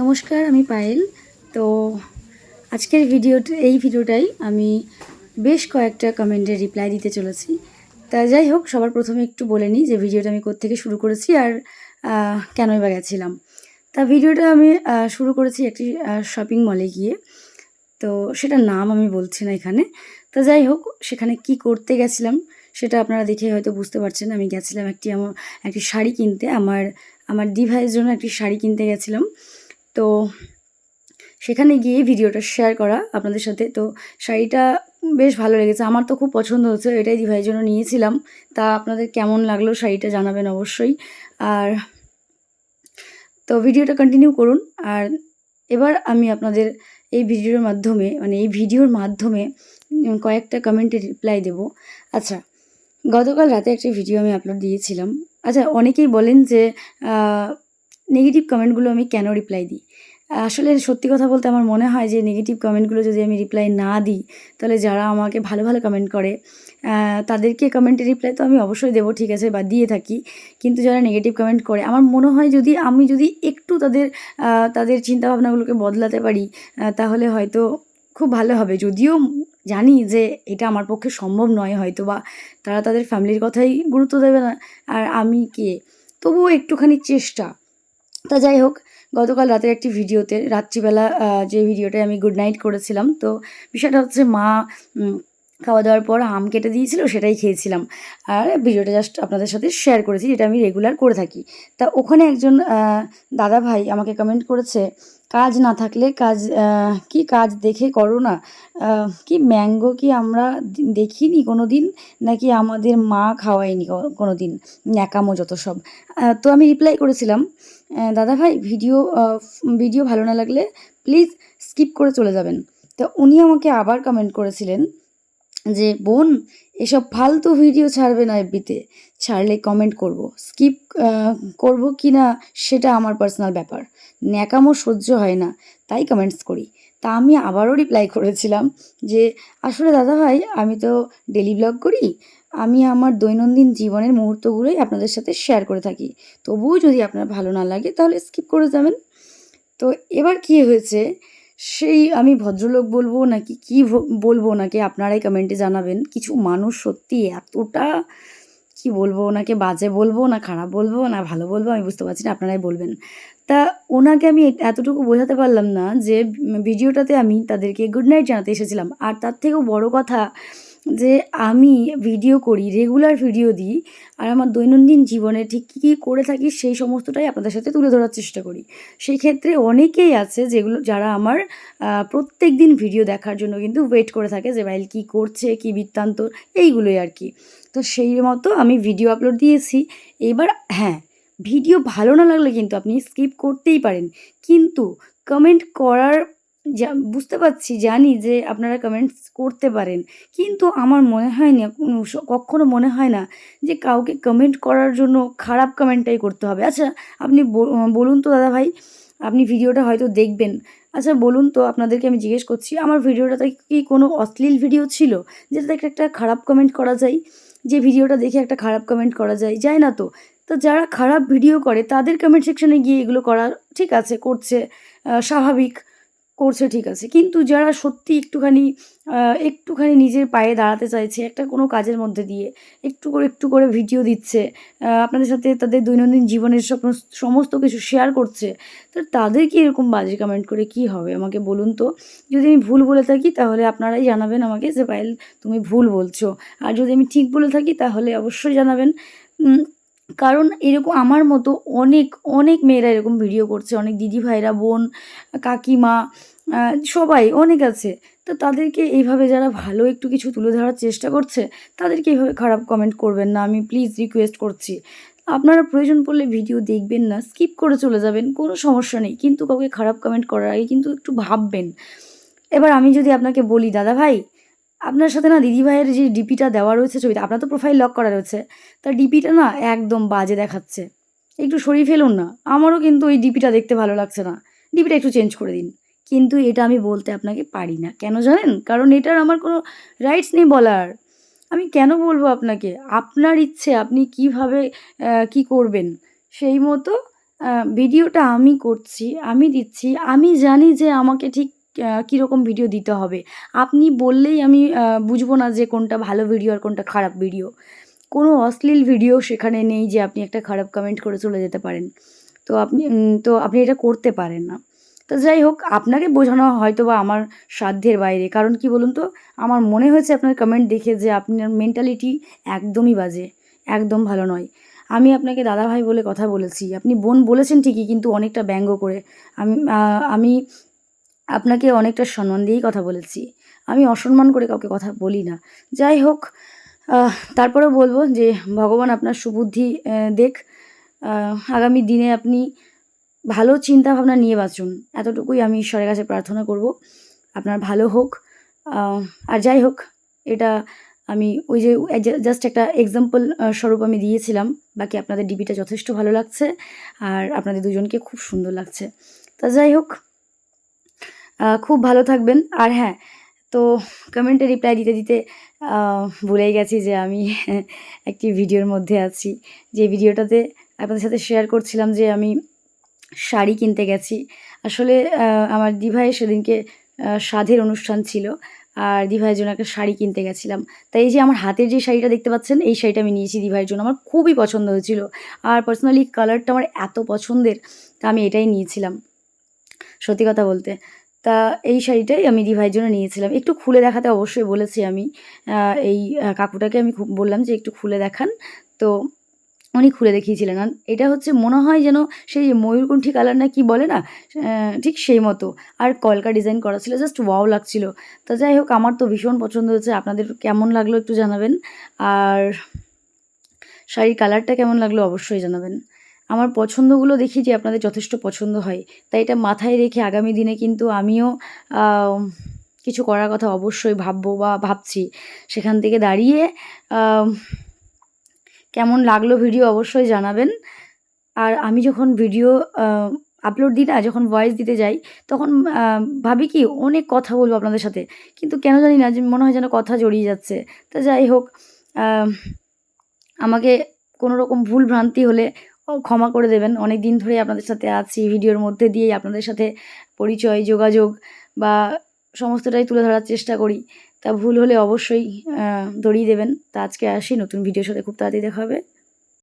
নমস্কার, আমি পায়েল। তো আজকের ভিডিওটা এই ভিডিওটাই আমি বেশ কয়েকটা কমেন্টের রিপ্লাই দিতে চলেছি। তা যাই হোক, সবার প্রথমে একটু বলে নিই যে ভিডিওটা আমি কোত্থেকে শুরু করেছি আর কেনই বা গেছিলাম। তা ভিডিওটা আমি শুরু করেছি একটি শপিং মলে গিয়ে। তো সেটার নাম আমি বলছি না এখানে। তা যাই হোক, সেখানে কি করতে গেছিলাম সেটা আপনারা দেখে হয়তো বুঝতে পারছেন। আমি গেছিলাম একটি আমার একটি শাড়ি কিনতে। আমার আমার দি ভাইয়ের জন্য একটি শাড়ি কিনতে গেছিলাম। তো সেখানে গিয়ে ভিডিওটা শেয়ার করা আপনাদের সাথে। তো শাড়িটা বেশ ভালো লেগেছে, আমার তো খুব পছন্দ হচ্ছে এটাই দি ভাইয়ের জন্য নিয়েছিলাম। তা আপনাদের কেমন লাগল শাড়িটা জানাবেন অবশ্যই। আর তো ভিডিওটা কন্টিনিউ করুন। আর এবার আমি আপনাদের এই ভিডিওর মাধ্যমে মানে এই ভিডিওর মাধ্যমে কয়েকটা কমেন্টে রিপ্লাই দেব। আচ্ছা গতকাল রাতে একটি ভিডিও আমি আপলোড দিয়েছিলাম। আচ্ছা অনেকেই বলেন যে নেগেটিভ কমেন্টগুলো আমি কেন রিপ্লাই দিই? আসলে সত্যি কথা বলতে আমার মনে হয় যে নেগেটিভ কমেন্টগুলো যদি আমি রিপ্লাই না দিই, তাহলে যারা আমাকে ভালো ভালো কমেন্ট করে তাদেরকে কমেন্টে রিপ্লাই তো আমি অবশ্যই দেবো, ঠিক আছে, বা দিয়ে থাকি। কিন্তু যারা নেগেটিভ কমেন্ট করে, আমার মনে হয় যদি আমি যদি একটু তাদের তাদের চিন্তাভাবনাগুলোকে বদলাতে পারি তাহলে হয়তো খুব ভালো হবে। যদিও জানি যে এটা আমার পক্ষে সম্ভব নয় হয়তো বা তারা তাদের ফ্যামিলির কথাই গুরুত্ব দেবে না, আর আমি কে? তবুও একটুখানি চেষ্টা। তা যাই হোক, গতকাল রাতের একটি ভিডিওতে, রাত্রিবেলা যে ভিডিওটায় আমি গুড নাইট করেছিলাম, তো বিষয়টা হচ্ছে মা খাওয়া দাওয়ার পর আম কেটে দিয়েছিল, সেটাই খেয়েছিলাম। আর ভিডিওটা জাস্ট আপনাদের সাথে শেয়ার করেছি, যেটা আমি রেগুলার করে থাকি। তা ওখানে একজন দাদা ভাই আমাকে কমেন্ট করেছে কাজ না থাকলে কাজ কি কাজ দেখে করো না? কি ম্যাঙ্গো কি আমরা দেখিনি কোনো দিন নাকি আমাদের মা খাওয়াইনি কোনো দিন ন্যাকামো যত সব। তো আমি রিপ্লাই করেছিলাম। দাদা ভাই ভিডিও ভিডিও ভালো না লাগলে প্লিজ স্কিপ করে চলে যাবেন। তো উনি আমাকে আবার কমেন্ট করেছিলেন। যে, বোন, এসব ফালতু ভিডিও ছাড়বে না এফবিতে। ছাড়লে কমেন্ট করব। স্কিপ করব কি না সেটা আমার পার্সোনাল ব্যাপার। ন্যাকামো সহ্য হয় না। তাই কমেন্টস করি। তা আমি আবারও রিপ্লাই করেছিলাম যে, আসলে দাদা ভাই, আমি তো ডেলি ব্লগ করি। আমি আমার দৈনন্দিন জীবনের মুহূর্তগুলোই আপনাদের সাথে শেয়ার করে থাকি। তবুও যদি আপনার ভালো না লাগে, তাহলে স্কিপ করে যাবেন। তো এবার কি হয়েছে? সেই আমি ভদ্রলোক বলব নাকি কি বলব নাকি আপনারাই কমেন্টে জানাবেন। কিছু মানুষ সত্যি এতটা, কি বলব ওনাকে? বাজে বলব না খারাপ বলব না ভালো বলব আমি বুঝতে পারছি না, আপনারাই বলবেন। তা ওনাকে আমি এতটুকু বোঝাতে পারলাম না যে ভিডিওটাতে আমি তাদেরকে গুড নাইট জানাতে এসেছিলাম। আর তার থেকেও বড় কথা যে আমি ভিডিও করি রেগুলার ভিডিও দিই, আর আমার দৈনন্দিন জীবনে ঠিক কী কী করে থাকি সেই সমস্তটাই আপনাদের সাথে তুলে ধরার চেষ্টা করি। সেই ক্ষেত্রে অনেকেই আছে যেগুলো, যারা আমার প্রত্যেক দিন ভিডিও দেখার জন্য কিন্তু ওয়েট করে থাকে যে ভাইল কী করছে, কী বৃত্তান্ত, এইগুলোই আর কি। তো সেই মতো আমি ভিডিও আপলোড দিয়েছি। এবার হ্যাঁ ভিডিও ভালো না লাগলে কিন্তু আপনি স্কিপ করতেই পারেন। কিন্তু কমেন্ট করার যা, বুঝতে পারছি, জানি যে আপনারা কমেন্টস করতে পারেন। কিন্তু আমার মনে হয় না, কোনো স- কখনো মনে হয় না যে কাউকে কমেন্ট করার জন্য খারাপ কমেন্টটাই করতে হবে। আচ্ছা আপনি বলুন তো দাদা ভাই, আপনি ভিডিওটা হয়তো দেখবেন। আচ্ছা বলুন তো আপনাদেরকে আমি জিজ্ঞেস করছি, আমার ভিডিওটাতে কি কোনো অশ্লীল ভিডিও ছিল? যেটাতে একটা খারাপ কমেন্ট করা যায়, যে ভিডিওটা দেখে একটা খারাপ কমেন্ট করা যায় যায় না তো? তো যারা খারাপ ভিডিও করে, তাদের কমেন্ট সেকশনে গিয়ে এগুলো করা ঠিক আছে, করছে স্বাভাবিক। করছে, ঠিক আছে। কিন্তু যারা সত্যি একটুখানি একটুখানি নিজের পায়ে দাঁড়াতে চাইছে, একটা কোনো কাজের মধ্যে দিয়ে একটু করে একটু করে ভিডিও দিচ্ছে আপনাদের সাথে তাদের দৈনন্দিন জীবনের সমস্ত সমস্ত কিছু শেয়ার করছে, তো তাদেরকে এরকম বাজে কমেন্ট করে কি হবে? আমাকে বলুন তো। যদি আমি ভুল বলে থাকি, তাহলে আপনারাই জানাবেন আমাকে যে পায়েল তুমি ভুল বলছো। আর যদি আমি ঠিক বলে থাকি, তাহলে অবশ্যই জানাবেন। কারণ এরকম আমার মতো অনেক অনেক মেয়েরা এরকম ভিডিও করছে। অনেক দিদি ভাইরা বোন, কাকিমা সবাই, অনেক আছে। তো তাদেরকে এইভাবে যারা ভালো একটু কিছু তুলে ধরার চেষ্টা করছে, তাদেরকে এইভাবে খারাপ কমেন্ট করবেন না। আমি প্লিজ রিকোয়েস্ট করছি। আপনারা প্রয়োজন পড়লে ভিডিও দেখবেন না স্কিপ করে চলে যাবেন, কোনো সমস্যা নেই। কিন্তু কাউকে খারাপ কমেন্ট করার আগে কিন্তু একটু ভাববেন। এবার আমি যদি আপনাকে বলি, দাদা ভাই, আপনার সাথে না দিদিভাইয়ের যে ডিপিটা দেওয়া রয়েছে ছবিতে, আপনার তো প্রোফাইল লক করা রয়েছে। তার ডিপিটা না একদম বাজে দেখাচ্ছে। একটু সরিয়ে ফেলুন না। আমারও কিন্তু ওই ডিপিটা দেখতে ভালো লাগছে না। ডিপিটা একটু চেঞ্জ করে দিন। কিন্তু এটা আমি বলতে আপনাকে পারি না। কেন জানেন? কারণ এটার আমার কোনো রাইটস নেই বলার। আমি কেন বলব আপনাকে? আপনার ইচ্ছে আপনি কীভাবে কি করবেন? সেই মতো ভিডিওটা আমি করছি, আমি দিচ্ছি, আমি জানি যে আমাকে ঠিক কীরকম ভিডিও দিতে হবে। আপনি বললেই আমি বুঝব না যে কোনটা ভালো ভিডিও আর কোনটা খারাপ ভিডিও কোনো অশ্লীল ভিডিও সেখানে নেই যে আপনি একটা খারাপ কমেন্ট করে চলে যেতে পারেন। তো আপনি তো আপনি এটা করতে পারেন না। তো যাই হোক, আপনাকে বোঝানো হয়তো বা আমার সাধ্যের বাইরে। কারণ কি বলুন তো, আমার মনে হয়েছে আপনার কমেন্ট দেখে যে আপনার মেন্টালিটি একদমই বাজে, একদম ভালো নয়। আমি আপনাকে দাদাভাই বলে কথা বলেছি, আপনি বোন বলেছেন ঠিকই কিন্তু অনেকটা ব্যঙ্গ করে। আমি আমি আপনাকে অনেকটা সম্মান দিয়েই কথা বলেছি। আমি অসম্মান করে কাউকে কথা বলি না। যাই হোক তারপরেও বলব যে ভগবান আপনার সুবুদ্ধি দেখ আগামী দিনে আপনি ভালো চিন্তা ভাবনা নিয়ে বাঁচুন। এতটুকুই আমি ঈশ্বরের কাছে প্রার্থনা করব। আপনার ভালো হোক। আর যাই হোক, এটা আমি ওই যে জাস্ট একটা এক্সাম্পল স্বরূপ আমি দিয়েছিলাম। বাকি আপনাদের ডিপিটা যথেষ্ট ভালো লাগছে। আর আপনাদের দুজনকে খুব সুন্দর লাগছে। তা যাই হোক খুব ভালো থাকবেন। আর হ্যাঁ তো কমেন্টে রিপ্লাই দিতে দিতে ভুলেই গেছি যে আমি একটি ভিডিওর মধ্যে আছি। যে ভিডিওটাতে আপনাদের সাথে শেয়ার করছিলাম যে আমি শাড়ি কিনতে গেছি। আসলে আমার দিভাইয়ের সেদিনকে সাধের অনুষ্ঠান ছিল আর দিভাইয়ের জন্য একটা শাড়ি কিনতে গেছিলাম। তাই এই যে আমার হাতের যে শাড়িটা দেখতে পাচ্ছেন, এই শাড়িটা আমি নিয়েছি দিভাইয়ের জন্য। আমার খুবই পছন্দ হয়েছিল আর পার্সোনালি কালারটা আমার এত পছন্দের, তা আমি এটাই নিয়েছিলাম। সত্যি কথা বলতে, তা এই শাড়িটাই আমি দিভাইয়ের জন্য নিয়েছিলাম। একটু খুলে দেখাতে অবশ্যই বলেছি আমি এই কাকুটাকে আমি খুব বললাম যে একটু খুলে দেখান। তো উনি খুলে দেখিয়েছিলেন। আর এটা হচ্ছে মনে হয় যেন সেই ময়ূরকণ্ঠী কালার না কি বলে না ঠিক সেই মতো। আর কলকা ডিজাইন করা ছিল, জাস্ট ওয়াও লাগছিল। তা যাই হোক, আমার তো ভীষণ পছন্দ হয়েছে। আপনাদের কেমন লাগল একটু জানাবেন। আর শাড়ির কালারটা কেমন লাগল অবশ্যই জানাবেন। আমার পছন্দগুলো দেখি যে আপনাদের যথেষ্ট পছন্দ হয়। তাই এটা মাথায় রেখে আগামী দিনে কিন্তু আমিও কিছু করার কথা অবশ্যই ভাববো বা ভাবছি। সেখান থেকে দাঁড়িয়ে কেমন লাগল ভিডিও অবশ্যই জানাবেন। আর আমি যখন ভিডিও আপলোড দিই না, যখন ভয়েস দিতে যাই, তখন ভাবি কি, অনেক কথা বলব আপনাদের সাথে। কিন্তু কেন জানি না, যে মনে হয় যেন কথা জড়িয়ে যাচ্ছে। তা যাই হোক আমাকে কোনো রকম ভুল ভ্রান্তি হলে ক্ষমা করে দেবেন। অনেক দিন ধরেই আপনাদের সাথে আছি, ভিডিওর মধ্যে দিয়েই আপনাদের সাথে পরিচয়, যোগাযোগ বা সমস্তটাই তুলে ধরার চেষ্টা করি। তা ভুল হলে অবশ্যই ধরিয়ে দেবেন। তা আজকে আসি, নতুন ভিডিওর সাথে খুব তাড়াতাড়ি দেখা হবে।